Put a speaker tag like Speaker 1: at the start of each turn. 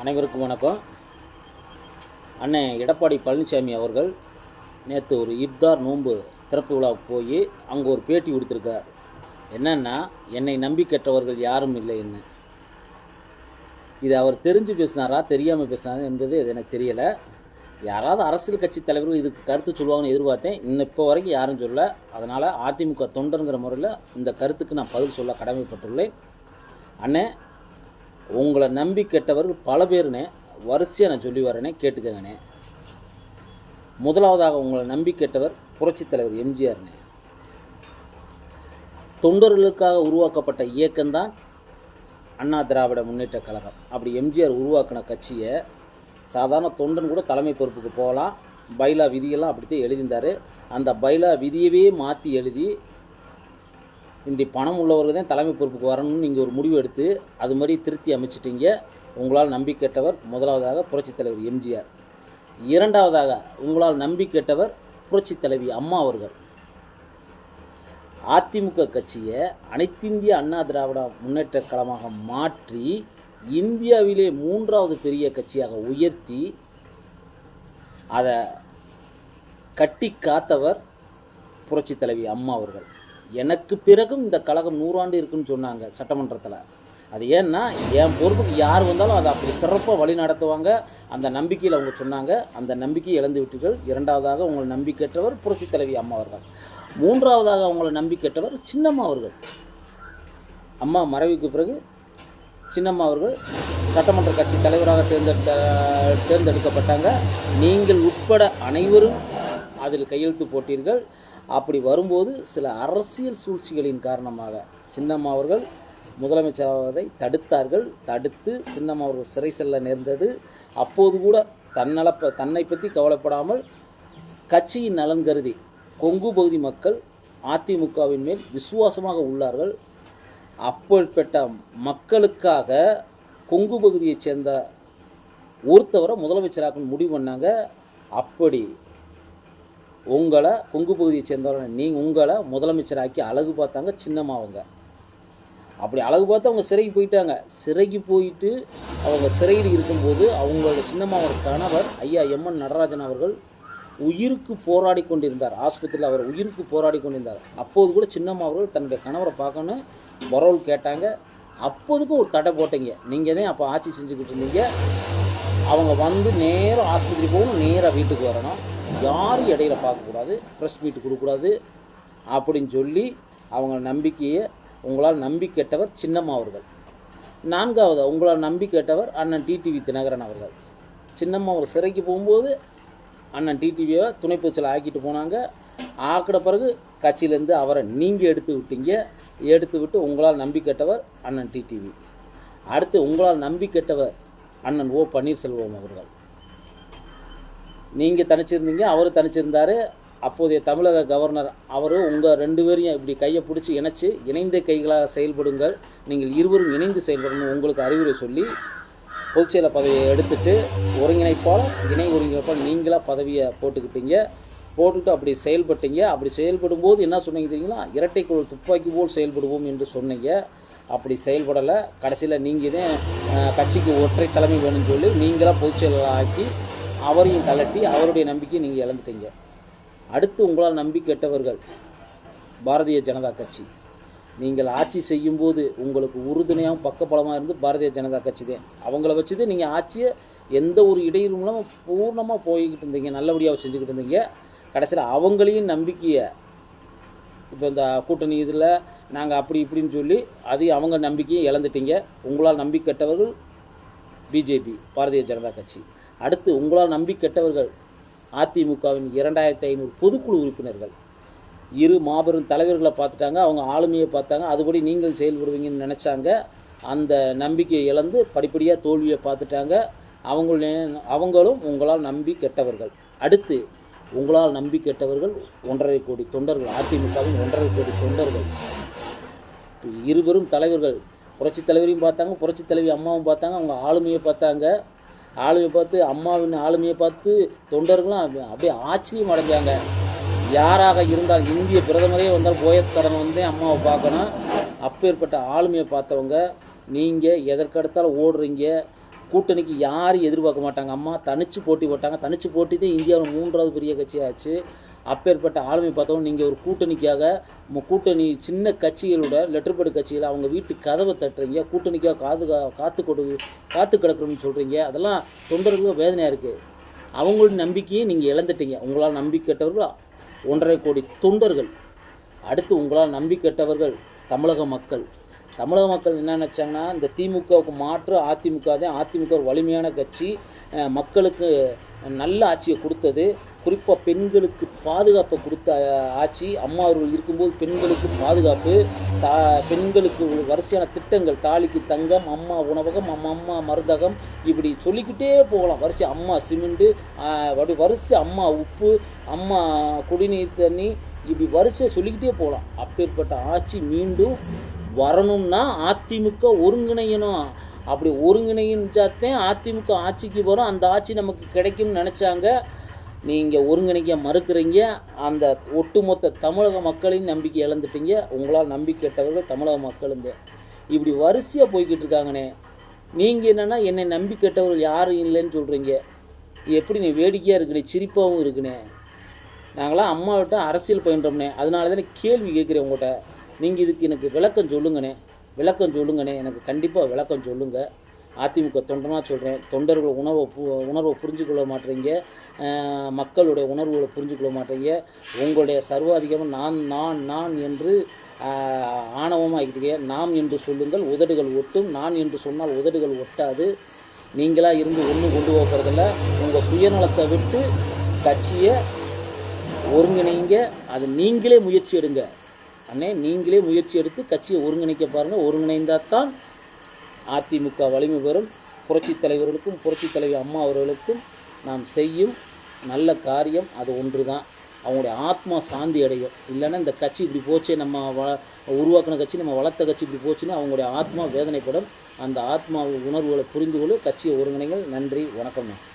Speaker 1: அனைவருக்கும் வணக்கம். அண்ணன் எடப்பாடி பழனிசாமி அவர்கள் நேற்று ஒரு இப்தார் நோன்பு திறப்பு விழாவுக்கு போய் அங்கே ஒரு பேட்டி கொடுத்துருக்கார். என்னென்னா என்னை நம்பி கெட்டவர்கள் யாரும் இல்லை என்ன இது அவர் தெரிஞ்சு பேசினாரா தெரியாமல் பேசினாரா என்பது இது எனக்கு தெரியலை. யாராவது அரசியல் கட்சி தலைவர்கள் இதுக்கு கருத்து சொல்லுவாங்கன்னு எதிர்பார்த்தேன். இன்னும் இப்போ வரைக்கும் யாரும் சொல்ல அதனால் அதிமுக தொண்டருங்கிற முறையில் இந்த கருத்துக்கு நான் பதில் சொல்ல கடமைப்பட்டுள்ளேன். அண்ணே உங்களை நம்பி கெட்டவர்கள் பல பேருனே வரிசையாக நான் சொல்லி வரேனே கேட்டுக்கங்கண்ணே. முதலாவதாக உங்களை நம்பி கெட்டவர் புரட்சித் தலைவர் எம்ஜிஆர்னே. தொண்டர்களுக்காக உருவாக்கப்பட்ட இயக்கம்தான் அண்ணா திராவிட முன்னேற்ற கழகம். அப்படி எம்ஜிஆர் உருவாக்கின கட்சியை சாதாரண தொண்டன் கூட தலைமை பொறுப்புக்கு போகலாம். பைலா விதியெல்லாம் அப்படித்தான் எழுதியிருந்தார். அந்த பைலா விதியவே மாற்றி எழுதி இன்றைய பணம் உள்ளவர்கள் தான் தலைமை பொறுப்புக்கு வரணும்னு நீங்கள் ஒரு முடிவு எடுத்து அது மாதிரி திருத்தி அமைச்சிட்டீங்க. உங்களால் நம்பி முதலாவதாக புரட்சித் தலைவர் எம்ஜிஆர். இரண்டாவதாக உங்களால் நம்பி புரட்சித் தலைவி அம்மா அவர்கள். அதிமுக கட்சியை அனைத்திந்திய அண்ணா திராவிட முன்னேற்ற கழகமாக மாற்றி இந்தியாவிலே மூன்றாவது பெரிய கட்சியாக உயர்த்தி அதை கட்டி காத்தவர் புரட்சித் தலைவி அம்மா அவர்கள். எனக்கு பிறகும் இந்த கழகம் நூறாண்டு இருக்குன்னு சொன்னாங்க சட்டமன்றத்தில். அது ஏன்னா என் பொறுப்புக்கு யார் வந்தாலும் அதை அப்படி சிறப்பாக வழி நடத்துவாங்க. அந்த நம்பிக்கையில் அவங்க சொன்னாங்க. அந்த நம்பிக்கையை இழந்து விட்டீர்கள். இரண்டாவதாக உங்களை நம்பிக்கையற்றவர் புரட்சி தலைவி அம்மா அவர்கள். மூன்றாவதாக அவங்களை நம்பிக்கையற்றவர் சின்னம்மா அவர்கள். அம்மா மறைவுக்கு பிறகு சின்னம்மா அவர்கள் சட்டமன்ற கட்சி தலைவராக தேர்ந்தெடுத்த தேர்ந்தெடுக்கப்பட்டாங்க. நீங்கள் உட்பட அனைவரும் அதில் கையெழுத்து போட்டீர்கள். அப்படி வரும்போது சில அரசியல் சூழ்ச்சிகளின் காரணமாக சின்னம்மா அவர்கள் முதலமைச்சராவதை தடுத்தார்கள். தடுத்து சின்னம்மா அவர்கள் சிறை செல்ல நேர்ந்தது. அப்போது கூட தன்னல தன்னை பற்றி கவலைப்படாமல் கட்சியின் நலன் கருதி கொங்கு பகுதி மக்கள் அதிமுகவின் மேல் விசுவாசமாக உள்ளார்கள். அப்பேற்பட்ட மக்களுக்காக கொங்கு பகுதியைச் சேர்ந்த ஒருத்தவரை முதலமைச்சராக முடிவு பண்ணாங்க. அப்படி உங்களை கொங்கு பகுதியை சேர்ந்தவரை நீ உங்களை முதலமைச்சராக்கி அழகு பார்த்தாங்க சின்னம்மாவங்க. அப்படி அழகு பார்த்து அவங்க சிறைக்கு போயிட்டாங்க. சிறைக்கு போயிட்டு அவங்க சிறையில் இருக்கும்போது அவங்களோட சின்னம்மாவோட கணவர் ஐயா எம்என் நடராஜன் அவர்கள் உயிருக்கு போராடி கொண்டிருந்தார். ஆஸ்பத்திரியில் அவர் உயிருக்கு போராடி கொண்டிருந்தார். அப்போது கூட சின்னம்மா அவர்கள் தன்னுடைய கணவரை பார்க்கணும் வரவல் கேட்டாங்க. அப்போதுக்கும் ஒரு தடை போட்டீங்க. நீங்கள் தான் அப்போ ஆட்சி செஞ்சுக்கிட்டு இருந்தீங்க. அவங்க வந்து நேராக ஆஸ்பத்திரி போகணும் நேராக வீட்டுக்கு வரணும். யாரும் இடையில பார்க்கக்கூடாது ப்ரெஸ் மீட் கொடுக்கக்கூடாது. அப்படின்னு சொல்லி அவங்க நம்பிக்கையை உங்களால் நம்பி கேட்டவர் சின்னம்மா அவர்கள். நான்காவது உங்களால் நம்பி கேட்டவர் அண்ணன் டிடிவி தினகரன் அவர்கள். சின்னம்மா அவர் சிறைக்கு போகும்போது அண்ணன் டிடிவியை துணை துணைப்பூச்சல் ஆக்கிட்டு போனாங்க. ஆக்கிட பிறகு கட்சியிலேருந்து அவரை நீங்கள் எடுத்து விட்டீங்க. எடுத்து விட்டு உங்களால் நம்பி கேட்டவர் அண்ணன் டிடிவி அடுத்து உங்களால் நம்பி கேட்டவர் அண்ணன் ஓ பன்னீர்செல்வம் அவர்கள். நீங்கள் தனிச்சிருந்தீங்க அவர் தனிச்சிருந்தார். அப்போதைய தமிழக கவர்னர் அவர் உங்கள் ரெண்டு பேரையும் இப்படி கையை பிடிச்சி இணைச்சி இணைந்த கைகளாக செயல்படுங்கள். நீங்கள் இருவரும் இணைந்து செயல்படணும் உங்களுக்கு அறிவுரை சொல்லி பொதுச்செயலர் பதவியை எடுத்துட்டு ஒருங்கிணைப்பாளர் இணை ஒருங்கிணைப்பாளர் நீங்களாக பதவியை போட்டுக்கிட்டீங்க. போட்டுட்டு அப்படி செயல்பட்டீங்க. அப்படி செயல்படும் போது என்ன சொன்னீங்க தெரியுங்களா? இரட்டை குழல் துப்பாக்கி போல் செயல்படுவோம் என்று சொன்னீங்க. அப்படி செயல்படலை. கடைசியில் நீங்கள் தான் கட்சிக்கு ஒற்றை தலைமை வேணும்னு சொல்லி நீங்களாக பொதுச்செயலாளர் ஆக்கி அவரையும் கலட்டி அவருடைய நம்பிக்கையை நீங்கள் இழந்துட்டீங்க. அடுத்து உங்களால் நம்பி கெட்டவர்கள் பாரதிய ஜனதா கட்சி. நீங்கள் ஆட்சி செய்யும்போது உங்களுக்கு உறுதுணையாகவும் பக்கபலமாக இருந்து பாரதிய ஜனதா கட்சி தான். அவங்கள வச்சு தான் நீங்கள் ஆட்சியை எந்த ஒரு இடையூறும் பூர்ணமாக போய்கிட்டு இருந்தீங்க நல்லபடியாக செஞ்சுக்கிட்டு இருந்தீங்க. கடைசியில் அவங்களையும் நம்பிக்கையை இப்போ இந்த கூட்டணி இதில் நாங்கள் அப்படி இப்படின்னு சொல்லி அதையும் அவங்க நம்பிக்கையை இழந்துட்டீங்க. உங்களால் நம்பி கெட்டவர்கள் பிஜேபி பாரதிய ஜனதா கட்சி. அடுத்து உங்களால் நம்பி கெட்டவர்கள் அதிமுகவின் இரண்டாயிரத்தி ஐநூறு பொதுக்குழு உறுப்பினர்கள். இரு மாபெரும் தலைவர்களை பார்த்துட்டாங்க அவங்க ஆளுமையை பார்த்தாங்க அதுபடி நீங்கள் செயல்படுவீங்கன்னு நினச்சாங்க. அந்த நம்பிக்கையை இழந்து படிப்படியாக தோல்வியை பார்த்துட்டாங்க. அவங்களே அவங்களும் உங்களால் நம்பி கெட்டவர்கள். அடுத்து உங்களால் நம்பி கெட்டவர்கள் ஒன்றரை கோடி தொண்டர்கள் அதிமுகவின் ஒன்றரை கோடி தொண்டர்கள். இருவரும் தலைவர்கள் புரட்சித் தலைவரையும் பார்த்தாங்க புரட்சித் தலைவி அம்மாவும் பார்த்தாங்க அவங்க ஆளுமையை பார்த்தாங்க. ஆளுமையை பார்த்து அம்மாவின் ஆளுமையை பார்த்து தொண்டர்களும் அப்படியே ஆச்சரியம் அடைஞ்சாங்க. யாராக இருந்தால் இந்திய பிரதமரே வந்தால் போயஸ் வந்தே வந்து அம்மாவை பார்க்கணும். அப்பேற்பட்ட ஆளுமையை பார்த்தவங்க நீங்கள் எதற்கடுத்தாலும் ஓடுறீங்க. கூட்டணிக்கு யாரும் எதிர்பார்க்க மாட்டாங்க. அம்மா தனிச்சு போட்டி போட்டாங்க. தனிச்சு போட்டி தான் இந்தியாவில் மூன்றாவது பெரிய கட்சியாச்சு. அப்பேற்பட்ட ஆளுமை பார்த்தோம். நீங்கள் ஒரு கூட்டணிக்காக கூட்டணி சின்ன கட்சிகளோட லெட்டர்பேடு கட்சிகளை அவங்க வீட்டு கதவை தட்டுறீங்க. கூட்டணிக்காக காது கா- காத்து கொடு காத்து கிடக்கணும்னு சொல்கிறீங்க அதெல்லாம் தொண்டர்களுக்கு வேதனையாக இருக்குது அவங்களோட நம்பிக்கையை நீங்கள் இழந்துட்டீங்க. உங்களால் நம்பிக்கைட்டவர்கள் ஒன்றரை கோடி தொண்டர்கள். அடுத்து உங்களால் நம்பிக்கைட்டவர்கள் தமிழக மக்கள். தமிழக மக்கள் என்ன நினச்சாங்கன்னா இந்த திமுகவுக்கு மாற்று அதிமுக தான் அதிமுக ஒரு வலிமையான கட்சி. மக்களுக்கு நல்ல ஆட்சியை கொடுத்தது. குறிப்பாக பெண்களுக்கு பாதுகாப்பை கொடுத்த ஆட்சி அம்மா அவர்கள் இருக்கும்போது பெண்களுக்கு பாதுகாப்பு தா பெண்களுக்கு வரிசையான திட்டங்கள் தாலிக்கு தங்கம் அம்மா உணவகம் அம்மா அம்மா மருந்தகம் இப்படி சொல்லிக்கிட்டே போகலாம். வரிசை அம்மா சிமெண்ட்டு அப்படி வரிசை அம்மா உப்பு அம்மா குடிநீர் தண்ணி இப்படி வரிசையை சொல்லிக்கிட்டே போகலாம். அப்பேற்பட்ட ஆட்சி மீண்டும் வரணும்னா அதிமுக ஒருங்கிணையணும். அப்படி ஒருங்கிணைஞ்சாத்தான் அதிமுக ஆட்சிக்கு வரும். அந்த ஆட்சி நமக்கு கிடைக்கும்னு நினச்சாங்க. நீங்கள் ஒருங்கிணைக்க மறுக்கிறீங்க அந்த ஒட்டுமொத்த தமிழக மக்களின் நம்பிக்கை இழந்துட்டீங்க உங்களால் நம்பிக்கை கெட்டவர்கள் தமிழக மக்களுங்க இப்படி வரிசையாக போய்கிட்டு இருக்காங்கண்ணே நீங்கள் என்னென்னா என்னை நம்பி கெட்டவர்கள் யாரும் இல்லைன்னு சொல்கிறீங்க இது எப்படி நீ வேடிக்கையாக இருக்குனே சிரிப்பாகவும் இருக்குண்ணே நாங்களாம் அம்மாவிட்ட அரசியல் பயின்றோம்னே. அதனால தானே கேள்வி கேட்குறேன் உங்கள்கிட்ட நீங்கள் இதுக்கு எனக்கு விளக்கம் சொல்லுங்கண்ணே விளக்கம் சொல்லுங்கண்ணே எனக்கு கண்டிப்பாக விளக்கம் சொல்லுங்கள் அதிமுக தொண்டனாக சொல்கிறேன் தொண்டர்கள் உணவை பு உணர்வை புரிஞ்சுக்கொள்ள மாட்டேறீங்க. மக்களுடைய உணர்வுகளை புரிஞ்சுக்கொள்ள மாட்டேறீங்க. மாட்டேங்க உங்களுடைய சர்வாதிகாரம் நான் நான் நான் என்று ஆணவமாகிட்டீங்க. நாம் என்று சொல்லுங்கள் உதடுகள் ஒட்டும். நான் என்று சொன்னால் உதடுகள் ஒட்டாது. நீங்களாக இருந்து ஒன்று கொண்டு போகிறதில்ல உங்கள் சுயநலத்தை விட்டு கட்சியை ஒருங்கிணைங்க. அது நீங்களே முயற்சி எடுங்க. அண்ணே நீங்களே முயற்சி எடுத்து கட்சியை ஒருங்கிணைக்க பாருங்கள் ஒருங்கிணைந்தால் தான் அதிமுக வலிமை பெறும். புரட்சித் தலைவர்களுக்கும் புரட்சித் தலைவி அம்மா அவர்களுக்கும் நாம் செய்யும் நல்ல காரியம் அது ஒன்று தான் அவங்களுடைய ஆத்மா சாந்தி அடையும். இல்லைன்னா இந்த கட்சி இப்படி போச்சே நம்ம வ உருவாக்கின கட்சி நம்ம வளர்த்த கட்சி இப்படி போச்சுன்னா அவங்களுடைய ஆத்மா வேதனைப்படும். அந்த ஆத்மா உணர்வுகளை புரிந்து கொள்ள கட்சியை ஒருங்கிணைங்கள். நன்றி வணக்கம்.